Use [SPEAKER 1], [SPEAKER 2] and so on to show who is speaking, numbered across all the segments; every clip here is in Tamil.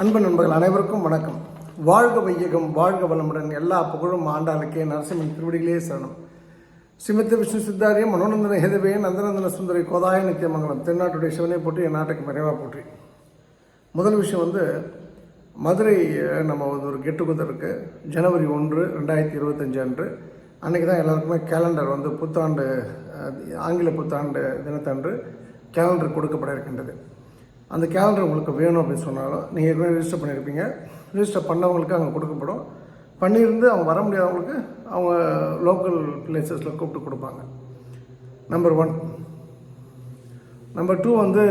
[SPEAKER 1] அன்பு நண்பர்கள் அனைவருக்கும் வணக்கம். வாழ்க வையகம் வாழ்க வளமுடன் எல்லா புகழும் ஆண்டாளுக்கே நரசிம்மன் திருவடிகளே சரணம். ஸ்ரீமதி விஷ்ணு சித்தாரிய மனோநந்தன ஹெதவே நந்தநந்தன சுந்தரி கோதாய நித்தியமங்கலம் தென்னாட்டுடைய சிவனை போற்றி என் நாட்டுக்கு மறைவாக போற்றி. முதல் விஷயம் வந்து மதுரை நம்ம வந்து ஒரு கெட் டுகெதர் ஜனவரி ஒன்று ரெண்டாயிரத்தி இருபத்தஞ்சு அன்று. அன்றைக்கி தான் எல்லாருக்குமே கேலண்டர் வந்து புத்தாண்டு ஆங்கில புத்தாண்டு தினத்தன்று கேலண்டர் கொடுக்கப்பட இருக்கின்றது. அந்த கேலண்டர் உங்களுக்கு வேணும் அப்படின்னு சொன்னாலும் நீங்கள் ஏற்கனவே ரிஜிஸ்டர் பண்ணியிருப்பீங்க ரிஜிஸ்டர் பண்ணவங்களுக்கு அங்கே கொடுக்கப்படும். பண்ணியிருந்து அவங்க வர முடியாதவங்களுக்கு அவங்க லோக்கல் பிளேசஸில் கூப்பிட்டு கொடுப்பாங்க. நம்பர் ஒன் நம்பர் டூ வந்து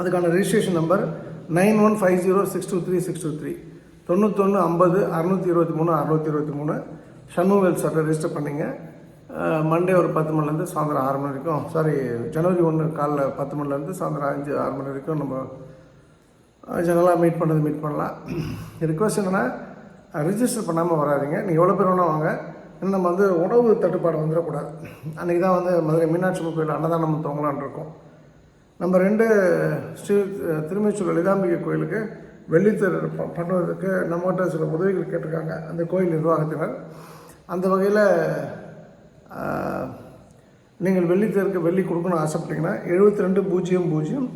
[SPEAKER 1] அதுக்கான registration number nine one five zero six two three six two three தொண்ணூத்தொன்று ஐம்பது அறுநூற்றி இருபத்தி மூணு அறநூற்றி இருபத்தி மூணு. ஷண்முவேல் சார்ட்டை ரெஜிஸ்டர் பண்ணிங்க. மண்டே ஒரு பத்து மணிலேருந்து சாயந்தரம் ஆறு மணி வரைக்கும். சாரி ஜனவரி ஒன்று காலைல பத்து மணிலேருந்து சாயந்தரம் அஞ்சு ஆறு மணி வரைக்கும் நம்ம ஜெனரலாக மீட் பண்ணுறது மீட் பண்ணலாம். ரிக்வஸ்ட் என்னென்னா ரிஜிஸ்டர் பண்ணாமல் வராதீங்க. நீங்கள் எவ்வளோ பேர் வேணால் வாங்க. இன்னும் நம்ம வந்து உணவு தட்டுப்பாடு வந்துடக்கூடாது. அன்றைக்கி தான் வந்து மதுரை மீனாட்சி அம்மன் கோயில் அன்னதானம் தோங்கலான் இருக்கோம். நம்ம ரெண்டு ஸ்ரீ திருமேச்சூர் லலிதாம்பிகை கோயிலுக்கு வெள்ளித்தர் ப- பண்ணுவதற்கு நம்மகிட்ட சில உதவிகள் கேட்டிருக்காங்க. அந்த கோயில் நிர்வாகத்தினர். அந்த வகையில் நீங்கள் வெள்ளித்தேருக்கு வெள்ளி கொடுக்கணும்னு ஆசைப்பட்டீங்கன்னா எழுபத்தி ரெண்டு பூஜ்ஜியம் பூஜ்ஜியம்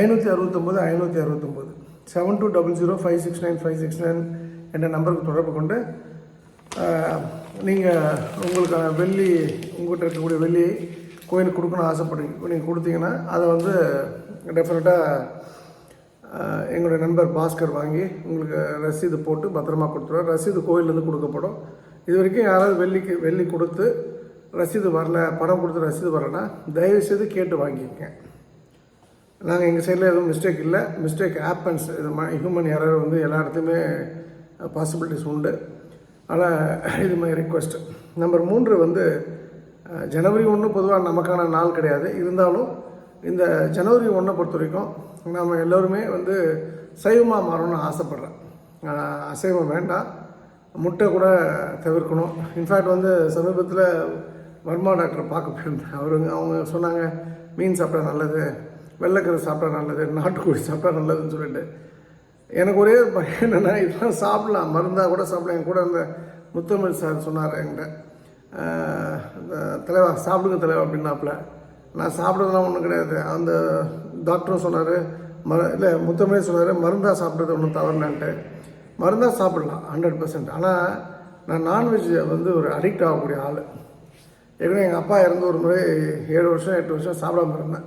[SPEAKER 1] ஐநூற்றி அறுபத்தொம்போது ஐநூற்றி அறுபத்தொம்போது. Seven two double zero five six nine five six nine என்ற நம்பருக்கு தொடர்பு கொண்டு நீங்கள் உங்களுக்கான வெள்ளி உங்கள்கிட்ட இருக்கக்கூடிய வெள்ளி கோயிலுக்கு கொடுக்கணும்னு ஆசைப்படுறீங்க நீங்கள் கொடுத்தீங்கன்னா அதை வந்து டெஃபினட்டாக எங்களுடைய நண்பர் பாஸ்கர் வாங்கி உங்களுக்கு ரசீது போட்டு பத்திரமா கொடுத்துருவார். ரசீது கோயிலேருந்து கொடுக்கப்படும். இது வரைக்கும் யாராவது வெள்ளிக்கு வெள்ளி கொடுத்து ரசீது வரல பணம் கொடுத்து ரசீது வரலன்னா தயவுசெய்து கேட்டு வாங்கிக்கங்க. நாங்கள் எங்கள் சைடில் எதுவும் மிஸ்டேக் இல்லை. மிஸ்டேக் ஆப்பன்ஸ் இது ஹியூமன் எரர் வந்து எல்லா இடத்துலையுமே பாசிபிலிட்டிஸ் உண்டு. ஆனால் இது மாதிரி ரிக்வெஸ்ட் நம்பர் மூன்று வந்து ஜனவரி ஒன்று பொதுவாக நமக்கான நாள் கிடையாது. இருந்தாலும் இந்த ஜனவரி ஒன்றை பொறுத்த வரைக்கும் நம்ம எல்லோருமே வந்து சைவமாக மாறணும்னு ஆசைப்பட்றேன். அசைவம் வேண்டாம். முட்டை கூட தவிர்க்கணும். இன்ஃபேக்ட் வந்து சமீபத்தில் வர்மா டாக்டரை பார்க்க போயிருந்தேன் அவருங்க அவங்க சொன்னாங்க மீன் சாப்பிட்டா நல்லது வெள்ளைக்கரை சாப்பிட்டா நல்லது நாட்டுக்கோழி சாப்பிட்டா நல்லதுன்னு சொல்லிட்டு. எனக்கு ஒரே பயம் என்னென்னா இதெல்லாம் சாப்பிடலாம் மருந்தாக கூட சாப்பிடலாம். என் கூட அந்த முத்தமிழ் சார் சொன்னார் என்கிட்ட. இந்த தலைவா சாப்பிடுங்க தலைவா அப்படின்னாப்புல. நான் சாப்பிட்றதுலாம் ஒன்றும் கிடையாது. அந்த டாக்டரும் சொன்னார் ம இல்லை முத்தமிழே சொன்னார் மருந்தாக சாப்பிட்றது ஒன்றும் தவறுனான்ட்டு. மருந்தாக சாப்பிட்லாம் ஹண்ட்ரட் பர்சன்ட் ஆனால் நான் நான்வெஜ் வந்து ஒரு அடிக்ட் ஆகக்கூடிய ஆள். ஏற்கனவே எங்கள் அப்பா இறந்து ஒரு முறை ஏழு வருஷம் எட்டு வருஷம் சாப்பிடாம இருந்தேன்.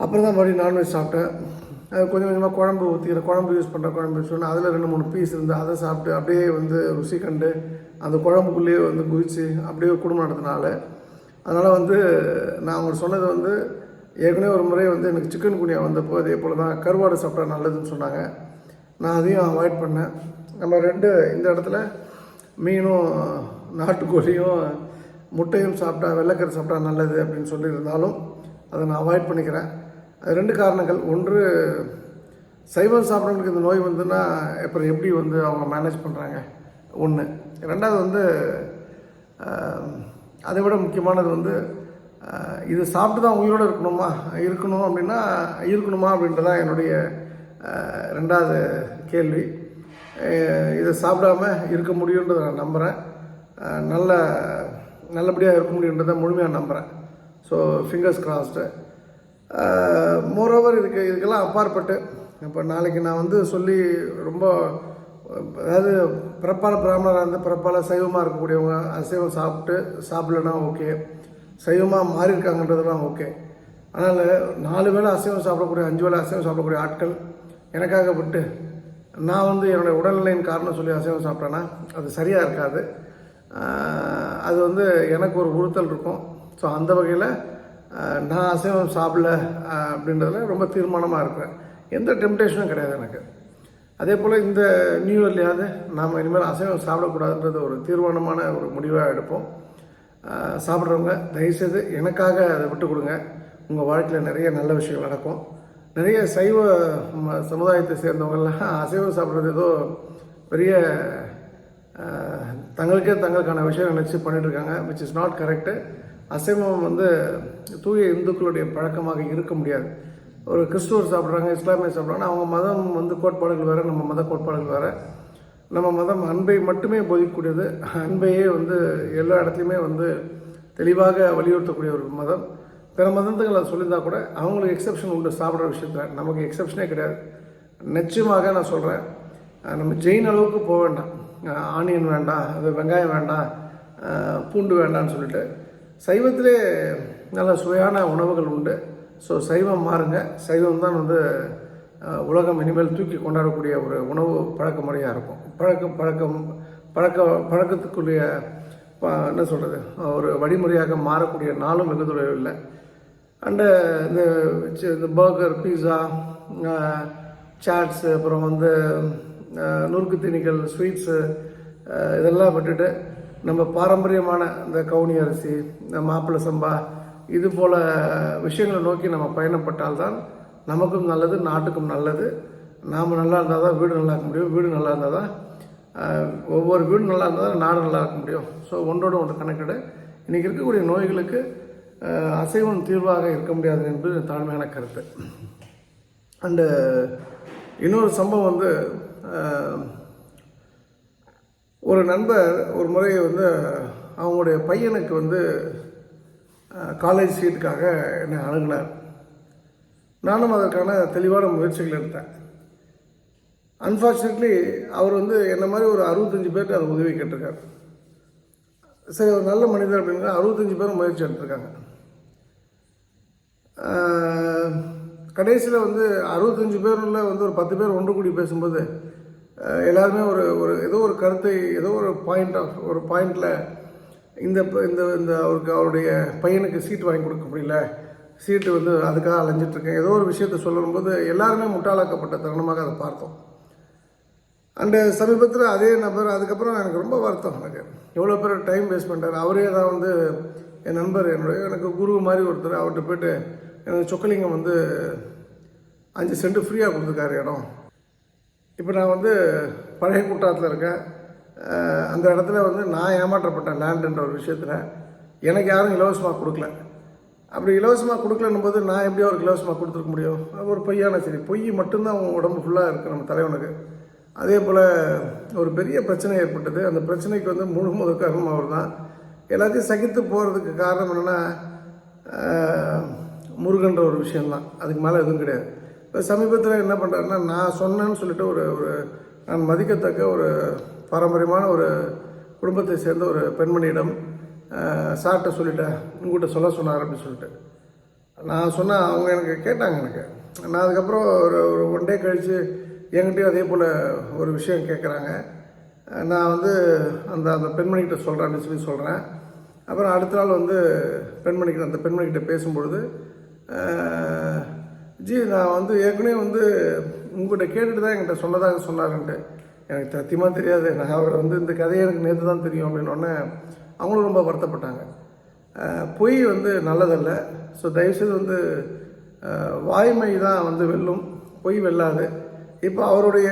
[SPEAKER 1] அப்புறம் தான் மறுபடியும் நான்வெஜ் சாப்பிட்டேன். அது கொஞ்சம் கொஞ்சமாக குழம்பு ஊற்றிக்கிற குழம்பு யூஸ் பண்ணுற குழம்பு யூஸ் பண்ண அதில் ரெண்டு மூணு பீஸ் இருந்து அதை சாப்பிட்டு அப்படியே வந்து ருசி கண்டு அந்த குழம்புக்குள்ளேயே வந்து குதித்து அப்படியே குடும்பம் நடத்தினால அதனால் வந்து நான் அவங்க சொன்னது வந்து ஏற்கனவே ஒரு முறை வந்து எனக்கு சிக்கன் குனியா வந்தப்போ அதே போல் தான் கருவாடு சாப்பிட்டா நல்லதுன்னு சொன்னாங்க. நான் அதையும் அவாய்ட் பண்ணேன். நம்ம ரெண்டு இந்த இடத்துல மீனும் நாட்டுக்கோழியும் முட்டையும் சாப்பிட்டா வெள்ளைக்கறி சாப்பிட்டா நல்லது அப்படின்னு சொல்லியிருந்தாலும் அதை நான் அவாய்ட் பண்ணிக்கிறேன். அது ரெண்டு காரணங்கள். ஒன்று சைவம் சாப்பிட்றவங்களுக்கு இந்த நோய் வந்துன்னா அப்புறம் எப்படி வந்து அவங்க மேனேஜ் பண்ணுறாங்க ஒன்று ரெண்டாவது வந்து அதை விட முக்கியமானது வந்து இது சாப்பிட்டு தான் உயிரோடு இருக்கணுமா? இருக்கணும் அப்படின்னா இருக்கணுமா அப்படின்றதான் என்னுடைய ரெண்டாவது கேள்வி. இதை சாப்பிடாம இருக்க முடியுன்றதை நான் நம்புகிறேன் நல்ல நல்லபடியாக இருக்க முடியுன்றதை முழுமையாக நம்புகிறேன் ஸோ ஃபிங்கர்ஸ் கிராஸ்டு மோரோவர் இதுக்கு இதுக்கெல்லாம் அப்பாற்பட்டு இப்போ நாளைக்கு நான் வந்து சொல்லி ரொம்ப அதாவது பிறப்பால பிராமணராக இருந்து பிறப்பால சைவமாக இருக்கக்கூடியவங்க அசைவம் சாப்பிட்டு சாப்பிட்லன்னா ஓகே சைவமாக மாறி இருக்காங்கன்றதுலாம் ஓகே அதனால் நாலு வேளை அசைவம் சாப்பிடக்கூடிய அஞ்சு வேளை அசைவம் சாப்பிடக்கூடிய ஆட்கள் எனக்காக விட்டு நான் வந்து என்னுடைய உடல்நிலையின் காரணம் சொல்லி அசைவம் சாப்பிட்டேன்னா அது சரியாக இருக்காது. அது வந்து எனக்கு ஒரு உறுத்தல் இருக்கும். ஸோ அந்த வகையில் நான் அசைவம் சாப்பிடல அப்படின்றதுல ரொம்ப தீர்மானமாக இருக்கிறேன். எந்த டெம்டேஷனும் கிடையாது எனக்கு. அதே போல் இந்த நியூ இயர்லையாவது நாம் இனிமேல் அசைவம் சாப்பிடக்கூடாதுன்றது ஒரு தீர்மானமான ஒரு முடிவாக எடுப்போம். சாப்பிட்றவங்க தயவுசெய்து எனக்காக அதை விட்டு கொடுங்க உங்கள் வாழ்க்கையில் நிறைய நல்ல விஷயங்கள் நடக்கும். நிறைய சைவ ம- சமுதாயத்தை சேர்ந்தவங்கள்லாம் அசைவம் சாப்பிட்றது ஏதோ பெரிய தங்களுக்கே தங்களுக்கான விஷயம் நினச்சி பண்ணிட்டு இருக்காங்க விச் இஸ் நாட் கரெக்டு அசைவம் வந்து தூய இந்துக்களுடைய பழக்கமாக இருக்க முடியாது. ஒரு கிறிஸ்துவர் சாப்பிட்றாங்க இஸ்லாமியர் சாப்பிட்றாங்க அவங்க மதம் வந்து கோட்பாடுகள் வேறு நம்ம மத கோட்பாடுகள் வேறு. நம்ம மதம் அன்பை மட்டுமே போதிக்கக்கூடியது. அன்பையே வந்து எல்லா இடத்துலையுமே வந்து தெளிவாக வலியுறுத்தக்கூடிய ஒரு மதம். பிற மதத்துகள் அதை சொல்லியிருந்தால் கூட அவங்களுக்கு எக்ஸப்ஷன் உண்டு சாப்பிட்ற விஷயத்தில். நமக்கு எக்ஸப்ஷனே கிடையாது. நிச்சயமாக நான் சொல்கிறேன் நம்ம ஜெயின் அளவுக்கு போக வேண்டாம். ஆனியன் வேண்டாம் அது வெங்காயம் வேண்டாம் பூண்டு வேண்டாம்னு சொல்லிட்டு. சைவத்திலே நல்ல சுவையான உணவுகள் உண்டு. ஸோ சைவம் மாறுங்க. சைவம் தான் வந்து உலகம் இனிமேல் தூக்கி கொண்டாடக்கூடிய ஒரு உணவு பழக்க முறையாக இருக்கும். பழக்கம் பழக்கம் பழக்க பழக்கத்துக்குரிய என்ன சொல்கிறது ஒரு வழிமுறையாக மாறக்கூடிய நாளும் வெகு தொலைவில் இல்லை. அண்டு இந்த இந்த பர்கர் பீஸா சாட்ஸு அப்புறம் வந்து நுறுக்கு தீனிகள் ஸ்வீட்ஸு இதெல்லாம் விட்டுட்டு நம்ம பாரம்பரியமான இந்த கவுனி அரிசி இந்த மாப்பிள்ளை சம்பா இது போல் விஷயங்களை நோக்கி நம்ம பயணப்பட்டால்தான் நமக்கும் நல்லது நாட்டுக்கும் நல்லது. நாம் நல்லா இருந்தால் தான் வீடு நல்லா இருக்க முடியும் வீடு நல்லா இருந்தால் தான் ஒவ்வொரு வீடு நல்லா இருந்தால் தான் நாடு நல்லா இருக்க முடியும். ஸோ ஒன்றோட ஒன்று கணக்கிட. இன்றைக்கி இருக்கக்கூடிய நோய்களுக்கு அசைவம் தீர்வாக இருக்க முடியாது என்பது தாழ்மையான கருத்து. அண்டு இன்னொரு சம்பவம் வந்து ஒரு நண்பர் ஒரு முறை வந்து அவங்களுடைய பையனுக்கு வந்து காலேஜ் சீட்டுக்காக என்னை அணுகினார். நானும் அதற்கான தெளிவான முயற்சிகள் எடுத்தேன். அன்ஃபார்ச்சுனேட்லி அவர் வந்து என்ன மாதிரி ஒரு அறுபத்தஞ்சு பேர்ட்டு அது உதவி கேட்டிருக்காரு. சரி ஒரு நல்ல மனிதர் அப்படின்னா அறுபத்தஞ்சு பேரும் முயற்சி எடுத்திருக்காங்க. கடைசியில் வந்து அறுபத்தஞ்சு பேரில் வந்து ஒரு பத்து பேர் ஒன்று கூடி பேசும்போது எல்லாருமே ஒரு ஒரு ஏதோ ஒரு கருத்தை ஏதோ ஒரு பாயிண்ட் ஆஃப் ஒரு பாயிண்டில் இந்த இந்த இந்த அவருக்கு அவருடைய பையனுக்கு சீட் வாங்கி கொடுக்க முடியல. சீட்டு வந்து அதுக்காக அலைஞ்சிட்ருக்கேன் ஏதோ ஒரு விஷயத்த சொல்லும்போது எல்லாருமே முட்டாளாக்கப்பட்ட தருணமாக அதை பார்த்தோம். அண்டு சமீபத்தில் அதே நபர் அதுக்கப்புறம் எனக்கு ரொம்ப வருத்தம் எனக்கு. எவ்வளோ பேர் டைம் வேஸ்ட் பண்ணிட்டார். அவரே தான் வந்து என் நண்பர் என்னுடைய எனக்கு குரு மாதிரி ஒருத்தர். அவர்கிட்ட போயிட்டு எனக்கு சொக்கலிங்கம் வந்து அஞ்சு சென்ட் ஃப்ரீயாக கொடுத்துருக்காரு இடம். இப்போ நான் வந்து பழைய குற்றாலத்தில் இருக்கேன். அந்த இடத்துல வந்து நான் ஏமாற்றப்பட்டேன் லேண்டுன்ற ஒரு விஷயத்தில் எனக்கு யாரும் இலவசமாக கொடுக்கல. அப்படி இலவசமாக கொடுக்கலன்னும் போது நான் எப்படி அவருக்கு இலவசமாக கொடுத்துருக்க முடியும்? அது ஒரு பொய்யான சரி பொய் மட்டும்தான் அவங்க உடம்பு ஃபுல்லாக இருக்குது நம்ம தலைவனுக்கு. அதே போல் ஒரு பெரிய பிரச்சனை ஏற்பட்டது. அந்த பிரச்சனைக்கு வந்து முழு முதல் காரணம் அவர் தான் எல்லாத்தையும் சகித்து போகிறதுக்கு காரணம் என்னென்னா முருகன்ற ஒரு விஷயம்தான். அதுக்கு மேலே எதுவும் கிடையாது. இப்போ சமீபத்தில் என்ன பண்ணுறாருன்னா நான் சொன்னேன்னு சொல்லிட்டு ஒரு ஒரு நான் மதிக்கத்தக்க ஒரு பாரம்பரியமான ஒரு குடும்பத்தை சேர்ந்த ஒரு பெண்மணியிடம் சார்கிட்ட சொல்லிட்டேன். உங்கள்கிட்ட சொல்ல சொன்னார் அப்படின்னு சொல்லிட்டு. நான் சொன்னேன் அவங்க எனக்கு கேட்டாங்க எனக்கு. நான் அதுக்கப்புறம் ஒரு ஒரு ஒன் டே கழித்து என்கிட்டயும் அதே போல் ஒரு விஷயம் கேட்குறாங்க நான் வந்து அந்த அந்த பெண்மணிக்கிட்ட சொல்கிறேன் சொல்லி சொல்கிறேன் அப்புறம் அடுத்த நாள் வந்து பெண்மணிக்கிட்ட அந்த பெண்மணிக்கிட்ட பேசும்பொழுது ஜி நான் வந்து ஏற்கனவே வந்து உங்கள்கிட்ட கேட்டுட்டு தான் என்கிட்ட சொன்னதாக சொன்னாருன்ட்டு. எனக்கு சத்தியமாக தெரியாது. நான் அவரை வந்து இந்த கதையை எனக்கு நேற்று தான் தெரியும் அப்படின்னு உடனே அவங்களும் ரொம்ப வருத்தப்பட்டாங்க. பொய் வந்து நல்லதல்ல. ஸோ தயவுசெய்து வந்து வாய்மை தான் வந்து வெல்லும். பொய் வெல்லாது. இப்போ அவருடைய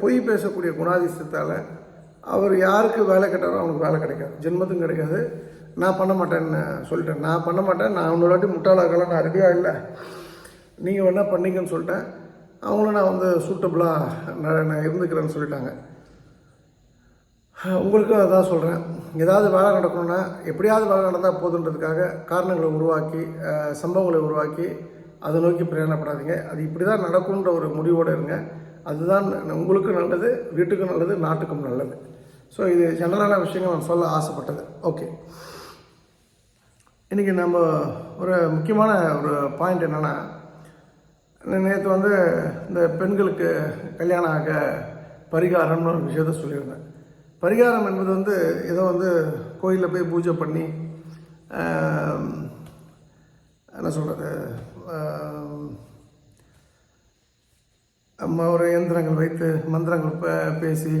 [SPEAKER 1] பொய் பேசக்கூடிய குணாதிசயத்தால் அவர் யாருக்கு வேலை கேட்டாரோ அவனுக்கு வேலை கிடைக்காது. ஜென்மத்துக்கும் கிடைக்காது. நான் பண்ண மாட்டேன்னு சொல்லிட்டேன். நான் பண்ண மாட்டேன். நான் இன்னொரு வாட்டி முட்டாளாக்கலாம் நான் ரெடியாக இல்லை. நீங்கள் வேணா பண்ணிக்கன்னு சொல்லிட்டேன். அவங்களும் நான் வந்து சூட்டபுளாக நான் நான் இருந்துக்கிறேன்னு சொல்லிட்டாங்க. உங்களுக்கும் அதான் சொல்கிறேன் ஏதாவது வேலை நடக்கணும்னா எப்படியாவது வேலை நடந்தால் போதுன்றதுக்காக காரணங்களை உருவாக்கி சம்பவங்களை உருவாக்கி அதை நோக்கி பிரயாணப்படாதீங்க. அது இப்படி தான் நடக்கும்ன்ற ஒரு முடிவோடு இருங்க. அதுதான் உங்களுக்கும் நல்லது வீட்டுக்கும் நல்லது நாட்டுக்கும் நல்லது. ஸோ இது ஜெனரலான விஷயங்கள் நான் சொல்ல ஆசைப்பட்டது. ஓகே இன்றைக்கி நம்ம ஒரு முக்கியமான ஒரு பாயிண்ட் என்னென்னா நேற்று வந்து இந்த பெண்களுக்கு கல்யாணம் ஆக பரிகாரம்னு ஒரு விஷயத்த சொல்லியிருந்தேன். பரிகாரம் என்பது வந்து ஏதோ வந்து கோயிலில் போய் பூஜை பண்ணி என்ன சொல்கிறது நம்ம ஒரு இயந்திரங்கள் வைத்து மந்திரங்கள் பேசி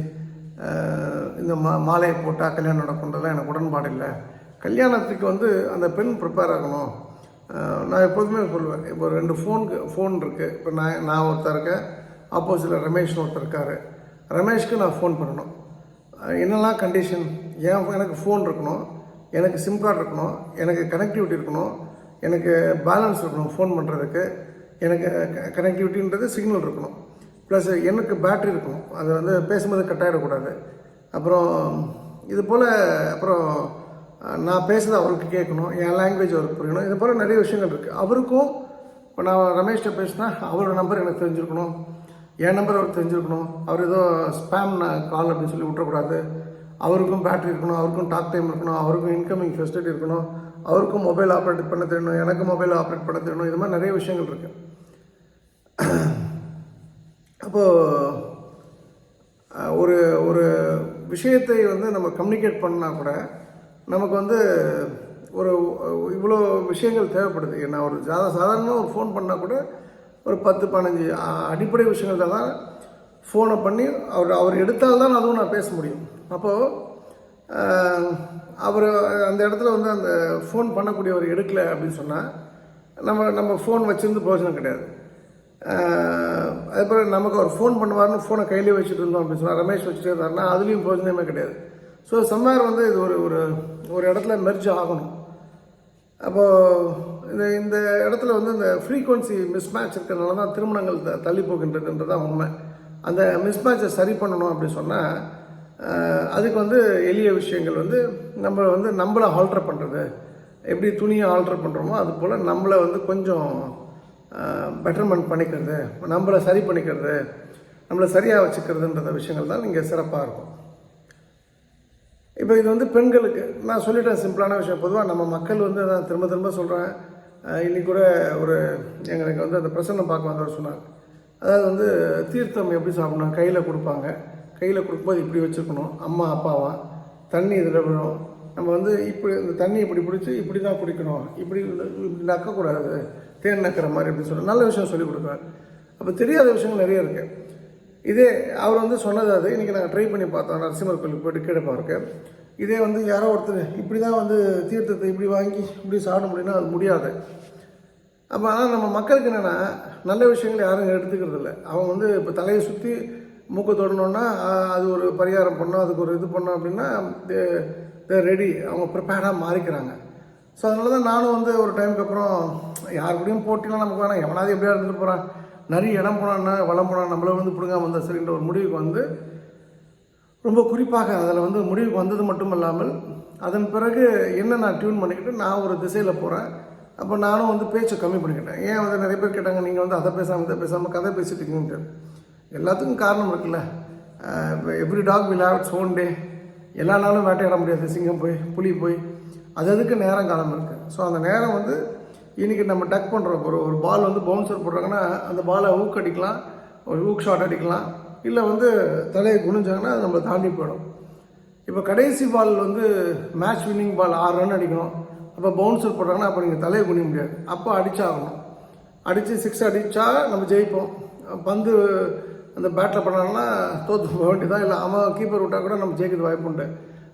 [SPEAKER 1] இந்த மா மாலையை போட்டால் கல்யாணம் நடக்குன்றதுலாம் எனக்கு உடன்பாடு இல்லை. கல்யாணத்துக்கு வந்து அந்த பெண் ப்ரிப்பேர் ஆகணும். நான் எப்போதுமே சொல்லுவேன். இப்போ ரெண்டு ஃபோனுக்கு ஃபோன் இருக்குது இப்போ நான் நான் ஒருத்தர் இருக்கேன். ஆப்போசிட்டில் ரமேஷ்னு ஒருத்தர் இருக்கார். ரமேஷ்க்கு நான் ஃபோன் பண்ணணும். என்னெல்லாம் கண்டிஷன் ஏன் எனக்கு ஃபோன் இருக்கணும். எனக்கு சிம் கார்டு இருக்கணும். எனக்கு கனெக்டிவிட்டி இருக்கணும். எனக்கு பேலன்ஸ் இருக்கணும் ஃபோன் பண்ணுறதுக்கு எனக்கு கனெக்டிவிட்டின்றது சிக்னல் இருக்கணும். ப்ளஸ் எனக்கு பேட்ரி இருக்கணும். அது வந்து பேசும்போது கட் ஆகிடக்கூடாது அப்புறம் இது போல் அப்புறம் நான் பேசுறது அவருக்கு கேட்கணும் என் லாங்குவேஜ் அவருக்கு புரியணும். இது போல் நிறைய விஷயங்கள் இருக்குது அவருக்கும் இப்போ நான் ரமேஷ்கிட்ட பேசினா அவரோட நம்பர் எனக்கு தெரிஞ்சிருக்கணும். என் நம்பர் அவருக்கு தெரிஞ்சிருக்கணும். அவர் ஏதோ ஸ்பேம் கால் அப்படின்னு சொல்லி விட்டுறக்கூடாது. அவருக்கும் பேட்டரி இருக்கணும் அவருக்கும் டாக் டைம் இருக்கணும் அவருக்கும் இன்கமிங் ஃபெசிலிட்டி இருக்கணும். அவருக்கும் மொபைல் ஆப்ரேட் பண்ண தெரியணும் எனக்கு மொபைல் ஆப்ரேட் பண்ண தெரியணும். இது மாதிரி நிறைய விஷயங்கள் இருக்குது அப்போது ஒரு ஒரு விஷயத்தை வந்து நம்ம கம்யூனிகேட் பண்ணால் கூட நமக்கு வந்து ஒரு இவ்வளோ விஷயங்கள் தேவைப்படுது. நான் ஒரு சாதா சாதாரணமாக ஒரு ஃபோன் பண்ணால் கூட ஒரு பத்து பதினஞ்சு அடிப்படை விஷயங்கள் தான் ஃபோனை பண்ணி அவர் அவர் எடுத்தால் தான் அதுவும் நான் பேச முடியும். அப்போது அவர் அந்த இடத்துல வந்து அந்த ஃபோன் பண்ணக்கூடியவர் எடுக்கலை அப்படின்னு சொன்னால் நம்ம நம்ம ஃபோன் வச்சுருந்து பிரயோஜனம் கிடையாது. அதுபோல் நமக்கு அவர் ஃபோன் பண்ணுவார்னு ஃபோனை கையிலே வச்சுட்டு இருந்தோம் அப்படின்னு சொன்னால் ரமேஷ் வச்சுட்டு இருந்தாருன்னா அதுலேயும் பிரயோஜனமே கிடையாது. ஸோ சம்மார் வந்து இது ஒரு ஒரு ஒரு இடத்துல மெர்ஜ் ஆகணும். அப்போது இந்த இந்த இடத்துல வந்து இந்த ஃப்ரீக்வன்சி மிஸ்மேட்ச் இருக்கிறதுனால தான் திருமணங்கள் த தள்ளி போகின்றதுன்றதான் உண்மை. அந்த மிஸ்மேட்சை சரி பண்ணணும் அப்படின்னு சொன்னால் அதுக்கு வந்து எளிய விஷயங்கள் வந்து நம்ம வந்து நம்மளை ஆல்ட்ரு பண்ணுறது எப்படி துணியை ஆல்ட்ரு பண்ணுறோமோ அது போல் நம்மளை வந்து கொஞ்சம் பெட்டர்மெண்ட் பண்ணிக்கிறது நம்மளை சரி பண்ணிக்கிறது நம்மளை சரியாக வச்சுக்கிறதுன்றத விஷயங்கள் தான் இங்கே சிறப்பாக இருக்கும். இப்போ இது வந்து பெண்களுக்கு நான் சொல்லிட்டேன் சிம்பிளான விஷயம். பொதுவாக நம்ம மக்கள் வந்து நான் திரும்ப திரும்ப சொல்கிறேன் இன்னைக்கு கூட ஒரு எங்களுக்கு வந்து அந்த பிரசன்னம் பார்க்க வந்தவர் சொன்னாங்க அதாவது வந்து தீர்த்தம் எப்படி சாப்பிடணும்? கையில் கொடுப்பாங்க. கையில் கொடுக்கும்போது இப்படி வச்சுருக்கணும். அம்மா அப்பாவா? தண்ணி இதில் விழும். நம்ம வந்து இப்படி இந்த தண்ணி இப்படி பிடிச்சி இப்படி தான் குடிக்கணும். இப்படி இப்படி நக்கக்கூடாது. தேன் நக்கிற மாதிரி அப்படின்னு சொல்லி நல்ல விஷயம் சொல்லி கொடுக்குறாரு. அப்போ தெரியாத விஷயங்கள் நிறைய இருக்குது இதே அவர் வந்து சொன்னது அது. இன்றைக்கி நாங்கள் ட்ரை பண்ணி பார்த்தோம். நரசிம்மர் கோயிலுக்கு போயிட்டு கீழே பார்க்க. இதே வந்து யாரோ ஒருத்தர் இப்படி தான் வந்து தீர்த்தத்தை இப்படி வாங்கி இப்படி சாப்பிட முடியும்னா அது முடியாது. அப்போ ஆனால் நம்ம மக்களுக்கு என்னென்னா நல்ல விஷயங்கள் யாரும் எடுத்துக்கிறது இல்லை. அவங்க வந்து இப்போ தலையை சுற்றி மூக்க தொடணுன்னா அது ஒரு பரிகாரம் பண்ணோம் அதுக்கு ஒரு இது பண்ணோம் அப்படின்னா ரெடி அவங்க ப்ரிப்பேர்டாக மாறிக்கிறாங்க. ஸோ அதனால தான் நானும் வந்து ஒரு டைமுக்கு அப்புறம் யார் கூடயும் போட்டிலாம் நமக்கு வேணாம். எவனாவது எப்படியா இருந்துட்டு போகிறான் நிறைய இடம் போனான்னா வளம் போனால் நம்மள வந்து பிடுங்காம வந்தால் சரின்ற ஒரு முடிவுக்கு வந்து ரொம்ப குறிப்பாக அதில் வந்து முடிவுக்கு வந்தது மட்டும் இல்லாமல் அதன் பிறகு என்ன நான் டியூன் பண்ணிக்கிட்டு நான் ஒரு திசையில் போகிறேன் அப்போ நானும் வந்து பேச்சை கம்மி பண்ணிக்கிட்டேன். ஏன் வந்து நிறைய பேர் கேட்டாங்க நீங்கள் வந்து அதை பேசாமல் இதை பேசாமல் கதை பேசிட்டு இருக்கீங்கன்ட்டு. எல்லாத்துக்கும் காரணம் இருக்குல்ல. இப்போ every dog will have own day எல்லா நாளும் வேட்டையாட முடியாது. சிங்கம் போய் புலி போய். அது அதுக்கு நேரம் காலம் இருக்குது ஸோ அந்த நேரம் வந்து இன்றைக்கி நம்ம டக் பண்ணுறோம் ஒரு ஒரு பால் வந்து பவுன்சர் போடுறாங்கன்னா அந்த பாலை ஊக் அடிக்கலாம். ஒரு ஊக் ஷாட் அடிக்கலாம். இல்லை வந்து தலையை குனிஞ்சாங்கன்னா அது நம்ம தாண்டி போயிடும். இப்போ கடைசி பால் வந்து மேட்ச் வின்னிங் பால் ஆறு ரன் அடிக்கணும். அப்போ பவுன்சர் போடுறாங்கன்னா அப்போ நீங்கள் தலையை குனிய முடியாது. அப்போ அடிச்சாகணும். அடித்து சிக்ஸ் அடித்தா நம்ம ஜெயிப்போம். பந்து அந்த பேட்டில் பண்ணாங்கன்னா தோற்று போக வேண்டியதான் இல்லை அவன் கீப்பர் விட்டால் கூட நம்ம ஜெயிக்கிறது வாய்ப்பு உண்டு.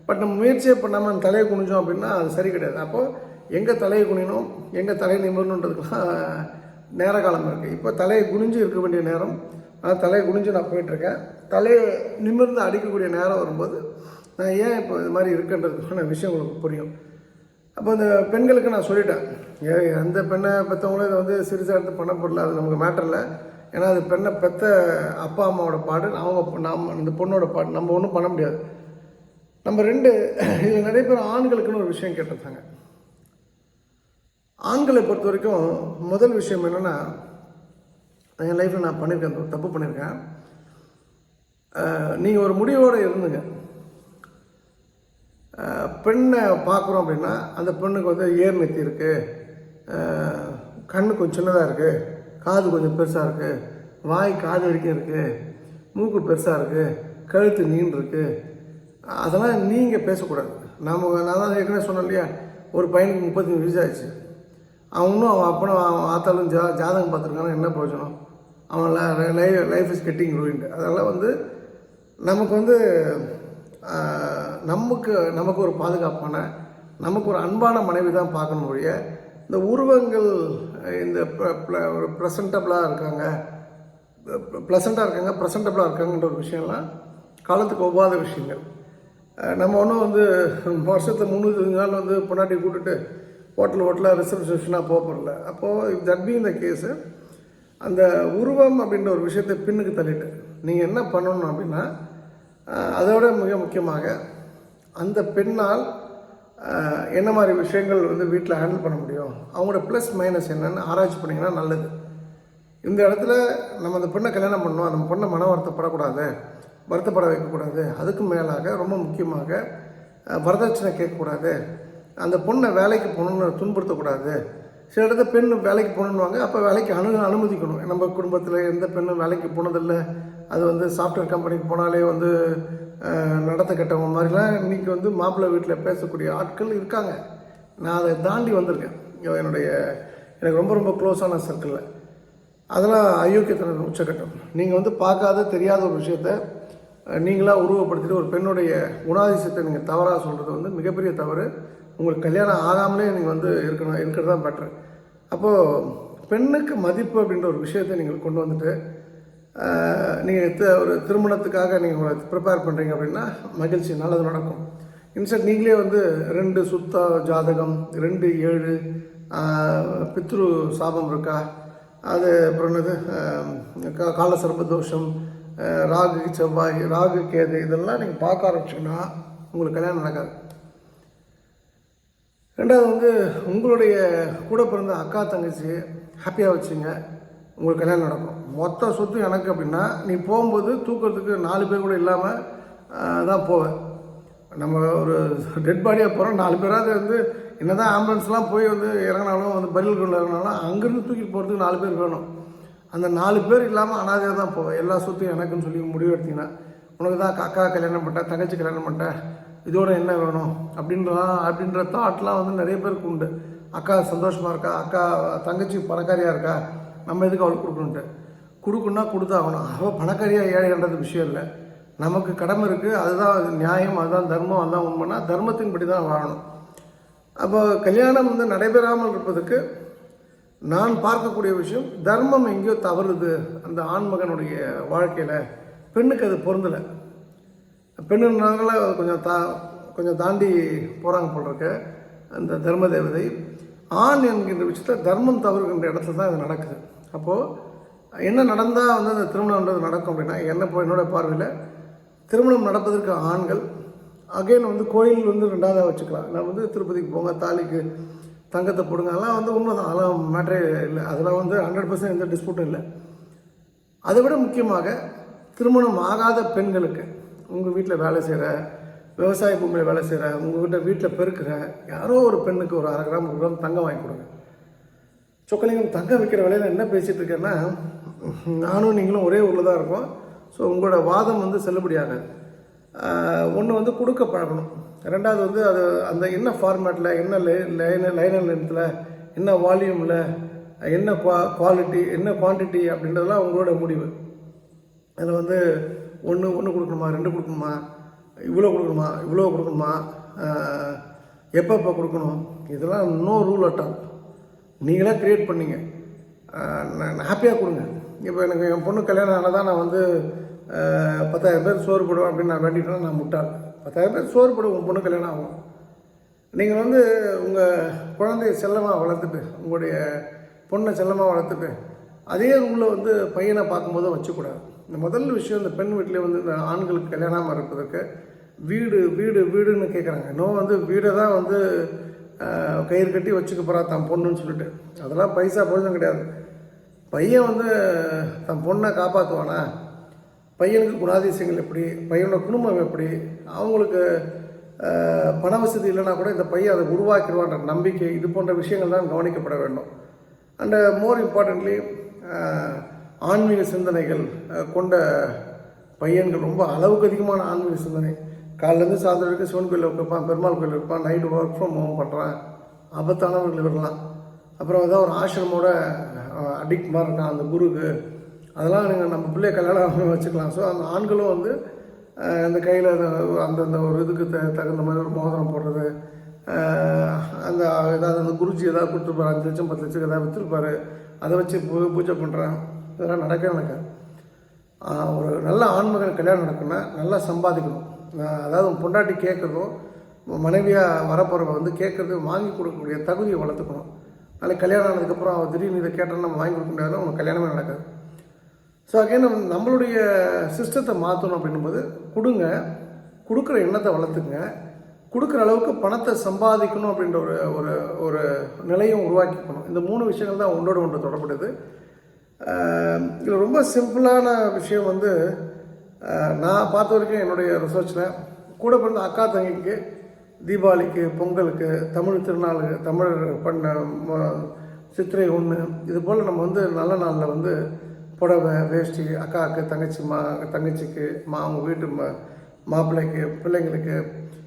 [SPEAKER 1] பட் நம்ம முயற்சியே பண்ணாமல் அந்த தலையை குனிஞ்சோம் அப்படின்னா அது சரி கிடையாது. அப்போது எங்கே தலையை குனினோம் எங்கே தலையை நிமிரணுன்றதுக்கெல்லாம் நேர காலம் இருக்குது இப்போ தலையை குனிஞ்சு இருக்க வேண்டிய நேரம். நான் தலையை குனிஞ்சு நான் போயிட்டுருக்கேன். தலையை நிமிர்ந்து அடிக்கக்கூடிய நேரம் வரும்போது நான் ஏன் இப்போ இது மாதிரி இருக்குன்றதுக்கான விஷயம் உங்களுக்கு புரியும். அப்போ இந்த பெண்களுக்கு நான் சொல்லிட்டேன். ஏ அந்த பெண்ணை பெற்றவங்களும் இதை வந்து சிறுசாக எடுத்து பண்ண போடல அது நமக்கு மேட்டர் இல்லை. ஏன்னா அது பெண்ணை பெற்ற அப்பா அம்மாவோட பாடு அவங்க நாம் இந்த பொண்ணோட பாடு நம்ம ஒன்றும் பண்ண முடியாது. நம்ம ரெண்டு இதில் நிறைய பேர் ஆண்களுக்குன்னு ஒரு விஷயம் கேட்டிருந்தாங்க. ஆண்களை பொறுத்த வரைக்கும் முதல் விஷயம் என்னென்னா என் லைஃப்பில் நான் பண்ணியிருக்கேன் ஒரு தப்பு பண்ணியிருக்கேன் நீங்கள் ஒரு முடிவோடு இருந்துங்க. பெண்ணை பார்க்குறோம் அப்படின்னா அந்த பெண்ணுக்கு வந்து ஏர் நெத்தி இருக்குது கண்ணு கொஞ்சம் சின்னதாக இருக்குது காது கொஞ்சம் பெருசாக இருக்குது வாய் காது வரைக்கும் இருக்குது மூக்கு பெருசாக இருக்குது கழுத்து நீண்டு இருக்குது அதெல்லாம் நீங்கள் பேசக்கூடாது. நம்ம நான் தான் ஏற்கனவே சொன்னேன் இல்லையா? ஒரு பையனுக்கு முப்பத்தஞ்சு வயசு ஆயிடுச்சு. அவனும் அவன் அப்பனும் அவன் ஆத்தாலும் ஜா ஜாதகம் பார்த்துருக்கானா என்ன பிரயோஜனம்? அவன் life life is getting ruined அதனால் வந்து நமக்கு வந்து நமக்கு நமக்கு ஒரு பாதுகாப்பான நமக்கு ஒரு அன்பான மனைவி தான் பார்க்கணும் ஒழிய இந்த உருவங்கள் இந்த ஒரு ப்ரெசன்டபுளாக இருக்காங்க ப்ளசண்ட்டாக இருக்காங்க ப்ரெசன்டபுளாக இருக்காங்கன்ற ஒரு விஷயம்லாம் காலத்துக்கு ஒவ்வாத விஷயங்கள். நம்ம ஒன்றும் வந்து வருஷத்தை முந்நூற்றி நாள் வந்து பொண்டாட்டி கூட்டுட்டு ஹோட்டல் ஹோட்டலாக ரிசப்ஷனாக போக போகிறல அப்போது if that being the case அந்த உருவம் அப்படின்ற ஒரு விஷயத்தை பின்னுக்கு தள்ளிட்டு நீங்கள் என்ன பண்ணணும் அப்படின்னா அதோட மிக முக்கியமாக அந்த பெண்ணால் என்ன மாதிரி விஷயங்கள் வந்து வீட்டில் ஹேண்டில் பண்ண முடியும்? அவங்களோட ப்ளஸ் மைனஸ் என்னென்னு ஆராய்ச்சி பண்ணிங்கன்னா நல்லது. இந்த இடத்துல நம்ம அந்த பெண்ணை கல்யாணம் பண்ணோம் அந்த பொண்ணை மன வருத்தப்படக்கூடாது வருத்தப்பட வைக்கக்கூடாது. அதுக்கு மேலாக ரொம்ப முக்கியமாக வரதட்சணை கேட்கக்கூடாது. அந்த பொண்ணை வேலைக்கு போகணுன்னு துன்புறுத்தக்கூடாது. சில இடத்துல பெண் வேலைக்கு போகணுன்னுவாங்க அப்போ வேலைக்கு அனு அனுமதிக்கணும். நம்ம குடும்பத்தில் எந்த பெண்ணும் வேலைக்கு போனதில்லை. அது வந்து சாஃப்ட்வேர் கம்பெனிக்கு போனாலே வந்து நடத்த கெட்டவங்க மாதிரிலாம் இன்றைக்கி வந்து மாப்பிள்ளை வீட்டில் பேசக்கூடிய ஆட்கள் இருக்காங்க. நான் அதை தாண்டி வந்திருக்கேன். என்னுடைய எனக்கு ரொம்ப ரொம்ப க்ளோஸான சர்க்கிளில் அதெல்லாம் அயோக்கியத்தன உச்சக்கட்டம். நீங்கள் வந்து பார்க்காத தெரியாத ஒரு விஷயத்த நீங்களாக உருவப்படுத்திட்டு ஒரு பெண்ணுடைய குணாதிசயத்தை நீங்கள் தவறாக சொல்கிறது வந்து மிகப்பெரிய தவறு. உங்களுக்கு கல்யாணம் ஆகாமலே நீங்கள் வந்து இருக்கணும் இருக்கிறது தான் பெட்ரு அப்போது பெண்ணுக்கு மதிப்பு அப்படின்ற ஒரு விஷயத்தை நீங்கள் கொண்டு வந்துட்டு நீங்கள் ஒரு திருமணத்துக்காக நீங்கள் ப்ரிப்பேர் பண்ணுறீங்க அப்படின்னா மகிழ்ச்சி நல்லது நடக்கும். இன்ஸ்டன்ட் நீங்களே வந்து ரெண்டு சுத்த ஜாதகம் ரெண்டு ஏழு பித்ரு சாபம் இருக்கா? அது அப்புறம் என்னது? கா- கால சர்ப்ப தோஷம் ராகு செவ்வாய் ராகு கேது இதெல்லாம் நீங்கள் பார்க்க ஆரம்பிச்சிங்கன்னா உங்களுக்கு கல்யாணம் நடக்காது. ரெண்டாவது வந்து உங்களுடைய கூட பிறந்த அக்கா தங்கச்சி ஹாப்பியாக வச்சுங்க. உங்களுக்கு கல்யாணம் நடக்கும். மொத்த சொத்து எனக்கு அப்படின்னா நீ போகும்போது தூக்கிறதுக்கு நாலு பேர் கூட இல்லாமல் தான் போவேன். நம்ம ஒரு டெட் பாடியாக போகிறோம் நாலு பேராவது வந்து என்ன தான் ஆம்புலன்ஸ்லாம் போய் வந்து இறங்கினாலும் வந்து பரியல் கொண்டு இறங்கினாலும் அங்கேருந்து தூக்கிட்டு போகிறதுக்கு நாலு பேர் வேணும். அந்த நாலு பேர் இல்லாமல் அனாதையாக தான் போவேன். எல்லா சொத்தையும் எனக்குன்னு சொல்லி முடிவு எடுத்தீங்கன்னா உனக்கு தான் அக்கா கல்யாணம் பண்ணிட்டேன் தங்கச்சி கல்யாணம் பண்ணிட்டேன் இதோட என்ன வேணும்? அப்படின்றலாம் அப்படின்ற தாட்லாம் வந்து நிறைய பேருக்கு உண்டு. அக்கா சந்தோஷமாக இருக்கா? அக்கா தங்கச்சி பணக்காரியாக இருக்கா? நம்ம எதுக்கு அவளுக்கு கொடுக்கணுன்ட்டு கொடுக்கணுன்னா கொடுத்தாகணும் அவள் பணக்காரியாக ஏழைன்றது விஷயம் இல்லை. நமக்கு கடமை இருக்குது அதுதான் நியாயம் அதுதான் தர்மம் அதுதான் உண்மைனா தர்மத்தின்படி தான் வாழணும். அப்போ கல்யாணம் வந்து நடைபெறாமல் இருப்பதுக்கு நான் பார்க்கக்கூடிய விஷயம் தர்மம் எங்கேயோ தவறுது. அந்த ஆண்மகனுடைய வாழ்க்கையில் பெண்ணுக்கு அது பொருந்தலை. பெண்ணுனால கொஞ்சம் தா கொஞ்சம் தாண்டி போகிறாங்க போல் அந்த தர்ம தேவதை. ஆண் என்கின்ற விஷயத்தில் தர்மம் தவறுகின்ற இடத்துல தான் இது நடக்குது. அப்போது என்ன நடந்தால் வந்து அந்த திருமணம்ன்றது நடக்கும் அப்படின்னா என்ன இப்போ என்னோட பார்வையில் திருமணம் நடப்பதற்கு ஆண்கள் அகைன் வந்து கோயில் வந்து ரெண்டாவதாக வச்சுக்கலாம். நான் வந்து திருப்பதிக்கு போங்க தாலிக்கு தங்கத்தை போடுங்க அதெல்லாம் வந்து உண்மைதான். அதெல்லாம் மேட்ரே இல்லை. அதெல்லாம் வந்து ஹண்ட்ரட் பர்சன்ட் எந்த டிஸ்பியூட்டும் இல்லை. அதை விட முக்கியமாக திருமணம் ஆகாத பெண்களுக்கு உங்கள் வீட்டில் வேலை செய்கிற விவசாய பூமியில் வேலை செய்கிற உங்கள் வீட்டில் வீட்டில் பெருக்கிற யாரோ ஒரு பெண்ணுக்கு ஒரு அரை கிராம் ஒரு கிராம் தங்கம் வாங்கி கொடுங்க. சொக்கலிங்கம் தங்கம் விற்கிற வேலையில் என்ன பேசிகிட்டு இருக்கேன்னா நானும் நீங்களும் ஒரே ஊரில் தான் இருக்கோம். ஸோ உங்களோட வாதம் வந்து செல்லுபடியாகாது ஒன்று வந்து கொடுக்க பழகணும். ரெண்டாவது வந்து அது அந்த என்ன ஃபார்மேட்டில் என்ன லைன லைனர் லென்த்தில் என்ன வால்யூமில் என்ன குவா குவாலிட்டி என்ன குவான்டிட்டி அப்படின்றதெல்லாம் உங்களோட முடிவு. அதில் வந்து ஒன்று ஒன்று கொடுக்கணுமா ரெண்டு கொடுக்கணுமா இவ்வளோ கொடுக்கணுமா இவ்வளோ கொடுக்கணுமா எப்பப்போ கொடுக்கணும்? இதெல்லாம் நோ ரூல் அட் ஆல் நீங்களே க்ரியேட் பண்ணிங்க. ஹாப்பியாக கொடுங்க. இப்போ எனக்கு என் பொண்ணு கல்யாணம் ஆனால் தான் நான் வந்து பத்தாயிரம் பேர் சோறு போடுவேன் அப்படின்னு நான் வேண்டிட்டேன்னா நான் முட்டாள். பத்தாயிரம் பேர் சோறு போடுவோம் உன் பொண்ணு கல்யாணம் ஆகும். நீங்கள் வந்து உங்கள் குழந்தைய செல்லமாக வளர்த்துட்டு உங்களுடைய பொண்ணை செல்லமாக வளர்த்துட்டு அதே ரூமில் வந்து பையனை பார்க்கும்போது வச்சுக்கூடாது. இந்த முதல் விஷயம் இந்த பெண் வீட்டிலே வந்து இந்த ஆண்களுக்கு கல்யாணம் இருப்பதற்கு வீடு வீடு வீடுன்னு கேட்குறாங்க இன்னும் வந்து வீடை தான் வந்து கயிறு கட்டி வச்சுக்க போகிறா தன் பொண்ணுன்னு சொல்லிட்டு. அதெல்லாம் பைசா பொழுதும் கிடையாது. பையன் வந்து தன் பொண்ணை காப்பாற்றுவானா பையனுக்கு குணாதிசயங்கள் எப்படி? பையனோட குடும்பம் எப்படி? அவங்களுக்கு பண வசதி இல்லைனா கூட இந்த பையன் அதை உருவாக்கிடுவான்ற நம்பிக்கை இது போன்ற விஷயங்கள் தான் கவனிக்கப்பட வேண்டும். அண்ட் மோர் இம்பார்ட்டன்ட்லி ஆன்மீக சிந்தனைகள் கொண்ட பையன்கள் ரொம்ப அளவுக்கு அதிகமான ஆன்மீக சிந்தனை. காலையிலேருந்து சாயந்தரம் வரைக்கும் சிவன் கோயிலில் இருப்பான் பெருமாள் கோயில் இருப்பான் நைட்டு ஒர்க் ஃப்ரம் ஹோம் பண்ணுறான் ஆபத்தானவர்கள் வரலாம் அப்புறம் ஏதோ ஒரு ஆசிரமோட அடிக்ட் மாதிரி இருக்கான் அந்த குருக்கு. அதெல்லாம் நீங்கள் நம்ம பிள்ளைய கல்யாணம் வச்சுக்கலாம். ஸோ அந்த ஆண்களும் வந்து அந்த கையில் அந்தந்த ஒரு இதுக்கு த தகுந்த மாதிரி ஒரு மோதிரம் போடுறது. அந்த ஏதாவது அந்த குருஜி ஏதாவது கொடுத்துருப்பாரு அஞ்சு லட்சம் பத்து லட்சம் ஏதாவது விற்றுருப்பாரு அதை வச்சு பூ பூஜை பண்ணுறேன் இதெல்லாம் நடக்கவே நடக்காது. ஒரு நல்ல ஆண்மகன் கல்யாணம் நடக்குன்னா நல்லா சம்பாதிக்கணும். அதாவது உன் பொண்டாட்டி கேட்குறதும் மனைவியாக வரப்போகிறவங்க வந்து கேட்குறது வாங்கி கொடுக்கக்கூடிய தகுதியை வளர்த்துக்கணும். நாளைக்கு கல்யாணம் ஆனதுக்கப்புறம் அவள் திடீர்னு இதை கேட்டால் நம்ம வாங்கி கொடுக்க முடியாதுன்னா உனக்கு கல்யாணமே நடக்காது. ஸோ அகைன் நம்ம நம்மளுடைய சிஸ்டத்தை மாற்றணும் அப்படின்னும்போது கொடுங்க. கொடுக்குற எண்ணத்தை வளர்த்துங்க கொடுக்குற அளவுக்கு பணத்தை சம்பாதிக்கணும் அப்படின்ற ஒரு ஒரு ஒரு நிலையும் உருவாக்கிக்கணும். இந்த மூணு விஷயங்கள் தான் ஒன்றோடு ஒன்று தொடர்புடையது. இதில் ரொம்ப சிம்பிளான விஷயம் வந்து நான் பார்த்த வரைக்கும் என்னுடைய ரிசர்ச்சில் கூட பிறந்த அக்கா தங்கிக்கு தீபாவளிக்கு பொங்கலுக்கு தமிழ் திருநாளுக்கு தமிழ் பண்ண ம- சித்திரை ஒன்று இது போல் நம்ம வந்து நல்ல நாளில் வந்து புடவை வேஷ்டி அக்காவுக்கு தங்கச்சி மா தங்கச்சிக்கு மா அவங்க வீட்டு மா மாப்பிள்ளைக்கு பிள்ளைங்களுக்கு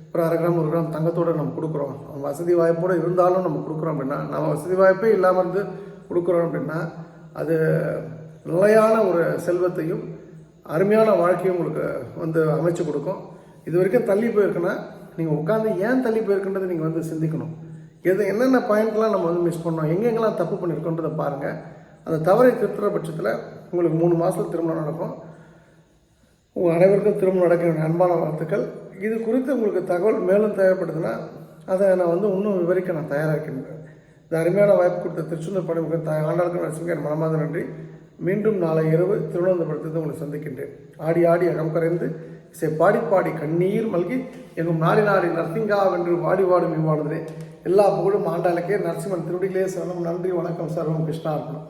[SPEAKER 1] ஒரு அரை கிராம் ஒரு கிராம் தங்கத்தோடு நம்ம கொடுக்குறோம். வசதி வாய்ப்போடு இருந்தாலும் நம்ம கொடுக்குறோம் அப்படின்னா நம்ம வசதி வாய்ப்பே இல்லாமல் இருந்து கொடுக்குறோம் அப்படின்னா அது நிலையான ஒரு செல்வத்தையும் அருமையான வாழ்க்கையும் உங்களுக்கு வந்து அமைச்சு கொடுக்கும். இது வரைக்கும் தள்ளி போயிருக்குன்னா நீங்கள் உட்காந்து ஏன் தள்ளி போயிருக்குன்றதை நீங்கள் வந்து சிந்திக்கணும். எது என்னென்ன பாயிண்ட்லாம் நம்ம வந்து மிஸ் பண்ணோம் எங்கெங்கெல்லாம் தப்பு பண்ணியிருக்கோன்றதை பாருங்கள் அந்த தவறை திருத்துற பட்சத்தில் உங்களுக்கு மூணு மாதத்தில் திருமணம் நடக்கும். உங்கள் அனைவருக்கும் திருமணம் நடக்க அன்பான வாழ்த்துக்கள். இது குறித்து உங்களுக்கு தகவல் மேலும் தேவைப்படுதுன்னா அதை நான் வந்து இன்னும் விவரிக்க நான் தயாராக இருக்கின்றேன் இந்த அருமையான வாய்ப்பு கொடுத்த திருச்செந்தூர் பணிமுக தாய் ஆண்டாளுக்கு நரசிங்கன் மனமாத நன்றி. மீண்டும் நாளை இரவு திருவனந்தபுரத்திலிருந்து உங்களை சந்திக்கின்றேன். ஆடி ஆடி அகம் கரைந்து இசை பாடி பாடி கண்ணீர் மல்கி எங்கும் நாடி நாடி நரசிங்கா வென்று வாடி வாடும் இவ்வாடுதே எல்லா புகழும் ஆண்டாளுக்கே. நரசிம்மன் திருடிகளே சரணம். நன்றி வணக்கம். சர்வம் கிருஷ்ணா இருக்கணும்